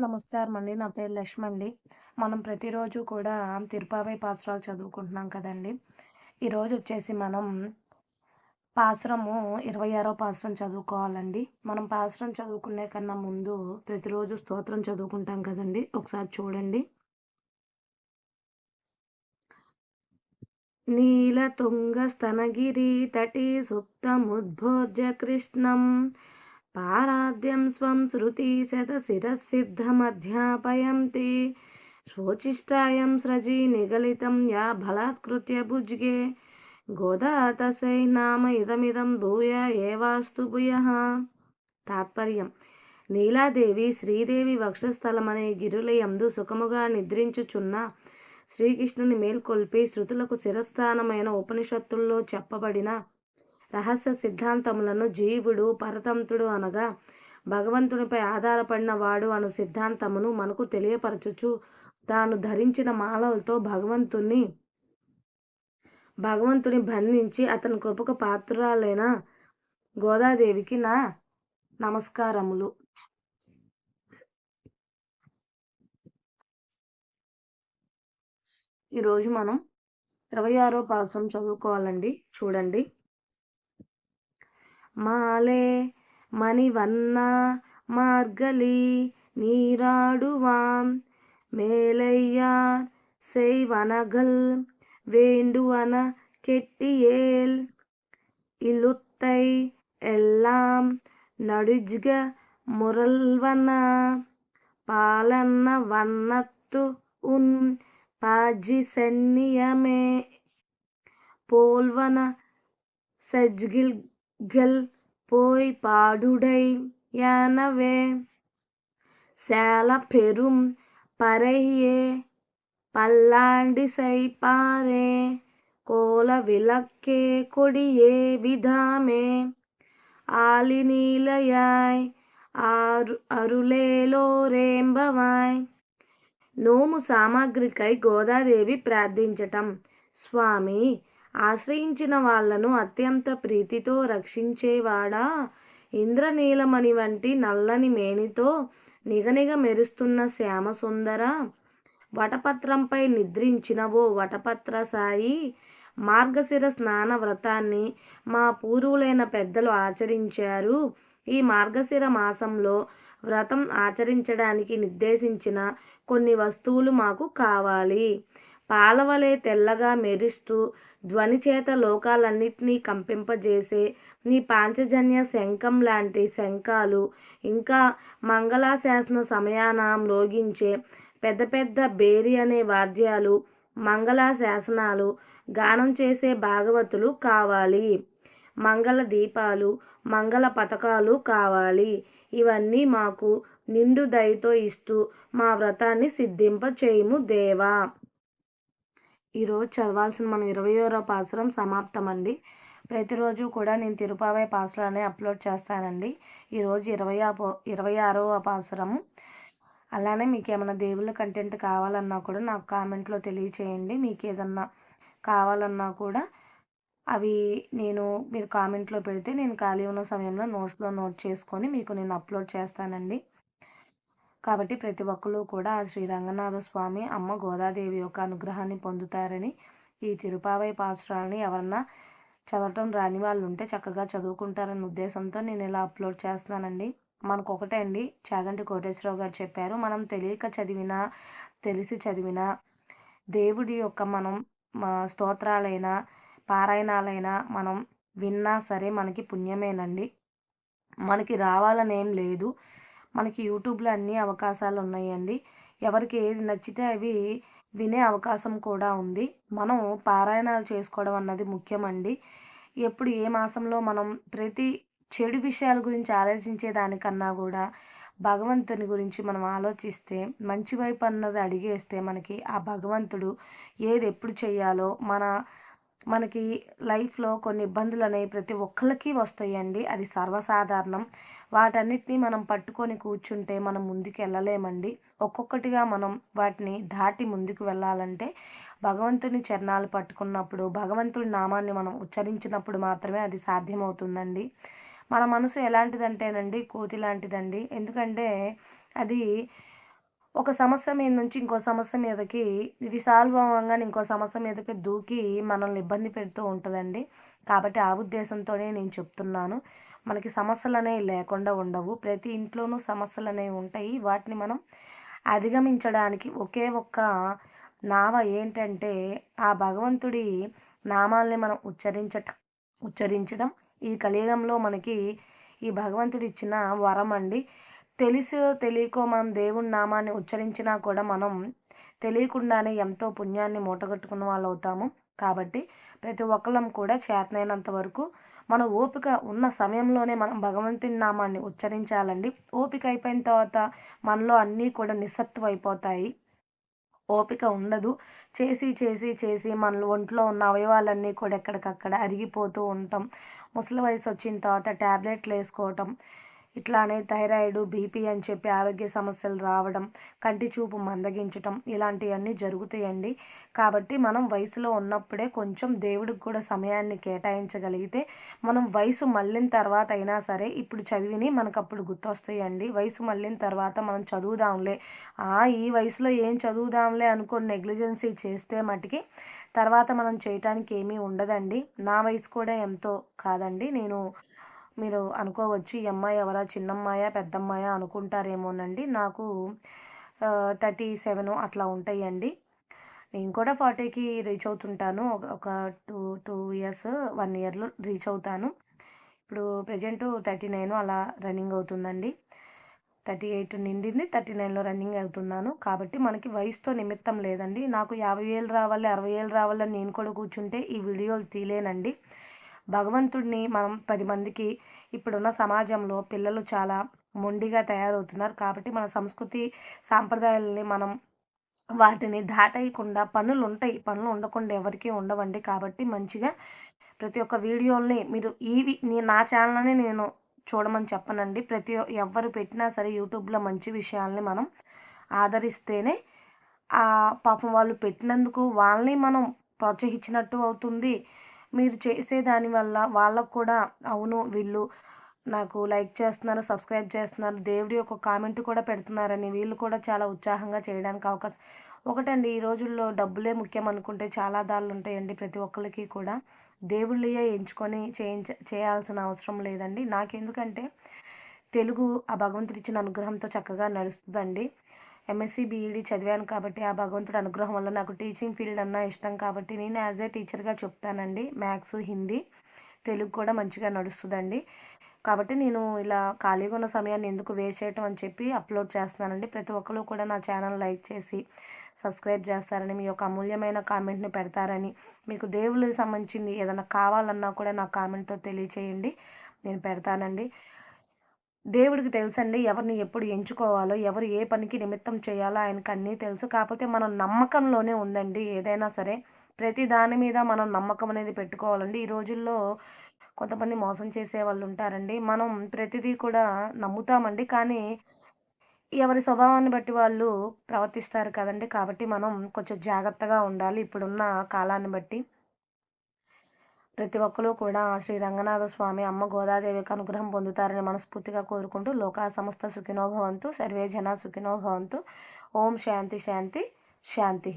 నమస్కారం అండి. నా పేరు లక్ష్మి అండి. మనం ప్రతిరోజు కూడా తిరుపావై పాసురాలు చదువుకుంటున్నాం కదండి. ఈరోజు వచ్చేసి మనం పాసురము ఇరవై ఆరో పాసురం చదువుకోవాలండి. మనం పాసురం చదువుకునే కన్నా ముందు ప్రతిరోజు స్తోత్రం చదువుకుంటాం కదండి. ఒకసారి చూడండి. నీల తుంగ స్తనగిరి తటి సుప్తముద్భోజ్య కృష్ణం పారాద్యం స్వం శృతి శతశిరసిద్ధమధ్యాపయంతి శోచిష్టాయం స్రజి నిగళితం యా బలాత్కృత్య భుజ్గే. గోదా తసై నామ ఇదమిదం భూయ ఏవాస్తు భూయ. తాత్పర్యం. నీలాదేవి శ్రీదేవి వక్షస్థలమనే గిరులయందు సుఖముగా నిద్రించుచున్న శ్రీకృష్ణుని మేల్కొల్పి శృతులకు శిరస్థానమైన ఉపనిషత్తుల్లో చెప్పబడిన రహస్య సిద్ధాంతములను జీవుడు పరతంతుడు అనగా భగవంతునిపై ఆధారపడిన వాడు అను సిద్ధాంతమును మనకు తెలియపరచుచు తాను ధరించిన మాలలతో భగవంతుని భగవంతుని బంధించి అతని కృపకు పాత్రురాలైన గోదాదేవికి నా నమస్కారములు. ఈరోజు మనం ఇరవై ఆరో పాసం చదువుకోవాలండి చూడండి. మాలే మణివన్న మార్గలి நீராடுவான் மேலையார் செய்வனகள் வேண்டுவன கெட்டியேல் இலுத்தை எல்லாம் நடுஜ்க முரல்வன పాలన్న వన్నత్తు ఉన్ పాజి సన్నియమే పోల్వన సజ్గిల్ గల్ పోయ్ పాడుడై యానవే சேல பெரும் பறையே பல்லாண்டி சைப்பாரே கோல விளக்கே கொடியே விதாமே ఆలినీలయాయ్ ఆరు అరులేలో రేంబవాయ్ నోము సామాగ్రికై గోదాదేవి ప్రార్థించటం స్వామి ఆశ్రయించిన వాళ్ళను అత్యంత ప్రీతితో రక్షించేవాడా? ఇంద్రనీలమణి వంటి నల్లని మేనితో నిగనిగ మెరుస్తున్న శ్యామసుందర వటపత్రంపై నిద్రించిన ఓ వటపత్ర సాయి మార్గశిర స్నాన వ్రతాన్ని మా పూర్వులైన పెద్దలు ఆచరించారు. ఈ మార్గశిర మాసంలో వ్రతం ఆచరించడానికి నిర్దేశించిన కొన్ని వస్తువులు మాకు కావాలి. పాలవలే తెల్లగా మెరుస్తూ ధ్వని చేత లోకాలన్నింటినీ కంపింపజేసే నీ పాంచజన్య శంఖం లాంటి శంఖాలు ఇంకా మంగళాశాసన సమయాన మ్రోగించే పెద్ద పెద్ద బేరి అనే వాద్యాలు మంగళాశాసనాలు గానం చేసే భాగవతులు కావాలి. మంగళ దీపాలు మంగళ పథకాలు కావాలి. ఇవన్నీ మాకు నిండు దయతో ఇస్తూ మా వ్రతాన్ని సిద్ధింప చేయుము దేవా. ఈరోజు చదవాల్సిన మనం ఇరవయో పాసురం సమాప్తం అండి ప్రతిరోజు కూడా నేను తిరుపావై పాసురాన్ని అప్లోడ్ చేస్తానండి. ఈరోజు ఇరవై ఇరవై ఆరవ పాసురము. అలానే మీకు ఏమైనా దేవుళ్ళ కంటెంట్ కావాలన్నా కూడా నాకు కామెంట్లో తెలియచేయండి. మీకు ఏదన్నా కావాలన్నా కూడా అవి నేను మీరు కామెంట్లో పెడితే నేను ఖాళీ ఉన్న సమయంలో నోట్స్లో నోట్ చేసుకొని మీకు నేను అప్లోడ్ చేస్తానండి. కాబట్టి ప్రతి ఒక్కరు కూడా ఆ శ్రీ రంగనాథ స్వామి అమ్మ గోదాదేవి యొక్క అనుగ్రహాన్ని పొందుతారని ఈ తిరుపావై పాసురాలని ఎవరన్నా చదవటం రాని వాళ్ళు ఉంటే చక్కగా చదువుకుంటారన్న ఉద్దేశంతో నేను ఇలా అప్లోడ్ చేస్తున్నానండి. మనకు ఒకటే అండి. చాగంటి కోటేశ్వరరావు గారు చెప్పారు మనం తెలియక చదివినా తెలిసి చదివినా దేవుడి యొక్క మనం స్తోత్రాలైనా పారాయణాలైనా మనం విన్నా సరే మనకి పుణ్యమేనండి. మనకి రావాలని ఏం లేదు. మనకి యూట్యూబ్లో అన్ని అవకాశాలు ఉన్నాయండి ఎవరికి ఏది నచ్చితే అవి వినే అవకాశం కూడా ఉంది. మనం పారాయణాలు చేసుకోవడం అన్నది ముఖ్యమండి. ఎప్పుడు ఏ మాసంలో మనం ప్రతి చెడు విషయాల గురించి ఆలోచించే దానికన్నా కూడా భగవంతుని గురించి మనం ఆలోచిస్తే మంచి వైపు అన్నది అడిగేస్తే మనకి ఆ భగవంతుడు ఏది ఎప్పుడు చేయాలో మన మనకి లైఫ్లో కొన్ని ఇబ్బందులు అనేవి ప్రతి ఒక్కరికి వస్తాయండి. అది సర్వసాధారణం. వాటన్నిటిని మనం పట్టుకొని కూర్చుంటే మనం ముందుకు వెళ్ళలేమండి ఒక్కొక్కటిగా మనం వాటిని దాటి ముందుకు వెళ్ళాలంటే భగవంతుని చరణాలు పట్టుకున్నప్పుడు భగవంతుడి నామాన్ని మనం ఉచ్చరించినప్పుడు మాత్రమే అది సాధ్యమవుతుందండి. మన మనసు ఎలాంటిదంటేనండి కోతి లాంటిదండి. ఎందుకంటే అది ఒక సమస్య మీద నుంచి ఇంకో సమస్య మీదకి ఇది సాల్వ్ అవ్వగానే ఇంకో సమస్య మీదకి దూకి మనల్ని ఇబ్బంది పెడుతూ ఉంటుందండి. కాబట్టి ఆ ఉద్దేశంతోనే నేను చెప్తున్నాను. మనకి సమస్యలు అనేవి లేకుండా ఉండవు. ప్రతి ఇంట్లోనూ సమస్యలు అనేవి ఉంటాయి. వాటిని మనం అధిగమించడానికి ఒకే ఒక్క నావ ఏంటంటే ఆ భగవంతుడి నామాల్ని మనం ఉచ్చరించటం ఉచ్చరించడం. ఈ కలియుగంలో మనకి ఈ భగవంతుడు ఇచ్చిన వరం అండి తెలిసో తెలియకో మనం దేవుడి నామాన్ని ఉచ్చరించినా కూడా మనం తెలియకుండానే ఎంతో పుణ్యాన్ని మూటగట్టుకున్న వాళ్ళు అవుతాము కాబట్టి ప్రతి ఒక్కళ్ళం కూడా చేతనైనంత వరకు మన ఓపిక ఉన్న సమయంలోనే మనం భగవంతుని నామాన్ని ఉచ్చరించాలండి. ఓపిక అయిపోయిన తర్వాత మనలో అన్నీ కూడా నిస్సత్వం అయిపోతాయి. ఓపిక ఉండదు. చేసి చేసి చేసి మన ఒంట్లో ఉన్న అవయవాలన్నీ కూడా ఎక్కడికక్కడ అరిగిపోతూ ఉంటాం. ముసలి వయసు వచ్చిన తర్వాత ట్యాబ్లెట్లు వేసుకోవటం ఇట్లానే థైరాయిడ్ బీపీ అని చెప్పి ఆరోగ్య సమస్యలు రావడం కంటి చూపు మందగించటం ఇలాంటివన్నీ జరుగుతాయండి. కాబట్టి మనం వయసులో ఉన్నప్పుడే కొంచెం దేవుడికి కూడా సమయాన్ని కేటాయించగలిగితే మనం వయసు మళ్ళిన తర్వాత అయినా సరే ఇప్పుడు చదివిని మనకు అప్పుడు గుర్తొస్తాయండి. వయసు మళ్ళిన తర్వాత మనం చదువుదాంలే. ఈ వయసులో ఏం చదువుదాంలే అనుకుని నెగ్లిజెన్సీ చేస్తే మటుకి తర్వాత మనం చేయటానికి ఏమీ ఉండదండి. నా వయసు కూడా ఎంతో కాదండి. నేను మీరు అనుకోవచ్చు ఈ అమ్మాయి ఎవరా చిన్నమ్మాయా పెద్దమ్మాయా అనుకుంటారేమోనండి. నాకు థర్టీ సెవెన్ అట్లా ఉంటాయండి. నేను కూడా ఫార్టీకి రీచ్ అవుతుంటాను. ఒక టూ టూ ఇయర్స్ వన్ ఇయర్లో రీచ్ అవుతాను. ఇప్పుడు ప్రజెంట్ థర్టీ నైన్ అలా రన్నింగ్ అవుతుందండి. థర్టీ ఎయిట్ నిండింది థర్టీ నైన్లో రన్నింగ్ అవుతున్నాను. కాబట్టి మనకి వయసుతో నిమిత్తం లేదండి. నాకు యాభై వేలు రావాలి అరవై వేలు రావాలని నేను కూడా కూర్చుంటే ఈ వీడియోలు తీలేనండి. భగవంతుడిని మనం పది మందికి ఇప్పుడున్న సమాజంలో పిల్లలు చాలా మొండిగా తయారవుతున్నారు. కాబట్టి మన సంస్కృతి సాంప్రదాయాలని మనం వాటిని దాటేయకుండా పనులు ఉంటాయి పనులు ఉండకుండా ఎవరికీ ఉండవండి. కాబట్టి మంచిగా ప్రతి ఒక్క వీడియోల్ని మీరు ఈ నా ఛానల్ని నేను చూడమని చెప్పనండి. ప్రతి ఎవరు పెట్టినా సరే యూట్యూబ్లో మంచి విషయాల్ని మనం ఆదరిస్తేనే ఆ పాపం వాళ్ళు పెట్టినందుకు వాళ్ళని మనం ప్రోత్సహించినట్టు అవుతుంది. మీరు చేసే దానివల్ల వాళ్ళకు కూడా అవును వీళ్ళు నాకు లైక్ చేస్తున్నారు సబ్స్క్రైబ్ చేస్తున్నారు దేవుడి యొక్క కామెంట్ కూడా పెడుతున్నారని వీళ్ళు కూడా చాలా ఉత్సాహంగా చేయడానికి అవకాశం. ఒకటండి ఈ రోజుల్లో డబ్బులే ముఖ్యం అనుకుంటే చాలా దారులు ఉంటాయండి ప్రతి ఒక్కరికి కూడా. దేవుళ్ళయే ఎంచుకొని చేయించ చేయాల్సిన అవసరం లేదండి. నాకెందుకంటే తెలుగు ఆ భగవంతుడిచ్చిన అనుగ్రహంతో చక్కగా నడుస్తుందండి. ఎంఎస్సీ బీఈడీ చదివాను కాబట్టి ఆ భగవంతుడి అనుగ్రహం వల్ల నాకు టీచింగ్ ఫీల్డ్ అన్నా ఇష్టం కాబట్టి నేను యాజ్ ఏ టీచర్గా చెప్తానండి. మ్యాథ్స్ హిందీ తెలుగు కూడా మంచిగా నడుస్తుందండి. కాబట్టి నేను ఇలా ఖాళీగా ఉన్న సమయాన్ని ఎందుకు వేస్ట్ చేయటం అని చెప్పి అప్లోడ్ చేస్తున్నానండి. ప్రతి ఒక్కరు కూడా నా ఛానల్ లైక్ చేసి సబ్స్క్రైబ్ చేస్తారని మీ యొక్క అమూల్యమైన కామెంట్ని పెడతారని మీకు దేవుళ్ళకి సంబంధించింది ఏదైనా కావాలన్నా కూడా నా కామెంట్తో తెలియచేయండి. నేను పెడతానండి. దేవుడికి తెలుసండి ఎవరిని ఎప్పుడు ఎంచుకోవాలో ఎవరు ఏ పనికి నిమిత్తం చేయాలో ఆయనకు అన్నీ తెలుసు. కాకపోతే మనం నమ్మకంలోనే ఉందండి ఏదైనా సరే. ప్రతి దాని మీద మనం నమ్మకం అనేది పెట్టుకోవాలండి. ఈ రోజుల్లో కొంతమంది మోసం చేసే వాళ్ళు ఉంటారండి. మనం ప్రతిదీ కూడా నమ్ముతామండి. కానీ ఎవరి స్వభావాన్ని బట్టి వాళ్ళు ప్రవర్తిస్తారు కదండి. కాబట్టి మనం కొంచెం జాగ్రత్తగా ఉండాలి ఇప్పుడున్న కాలాన్ని బట్టి. ప్రతి ఒక్కరూ కూడా శ్రీ రంగనాథ స్వామి అమ్మ గోదాదేవికి అనుగ్రహం పొందుతారని మనస్ఫూర్తిగా కోరుకుంటూ లోకా సమస్త సుఖినోభవంతు సర్వే జన సుఖినోభవంతు ఓం శాంతి శాంతి శాంతి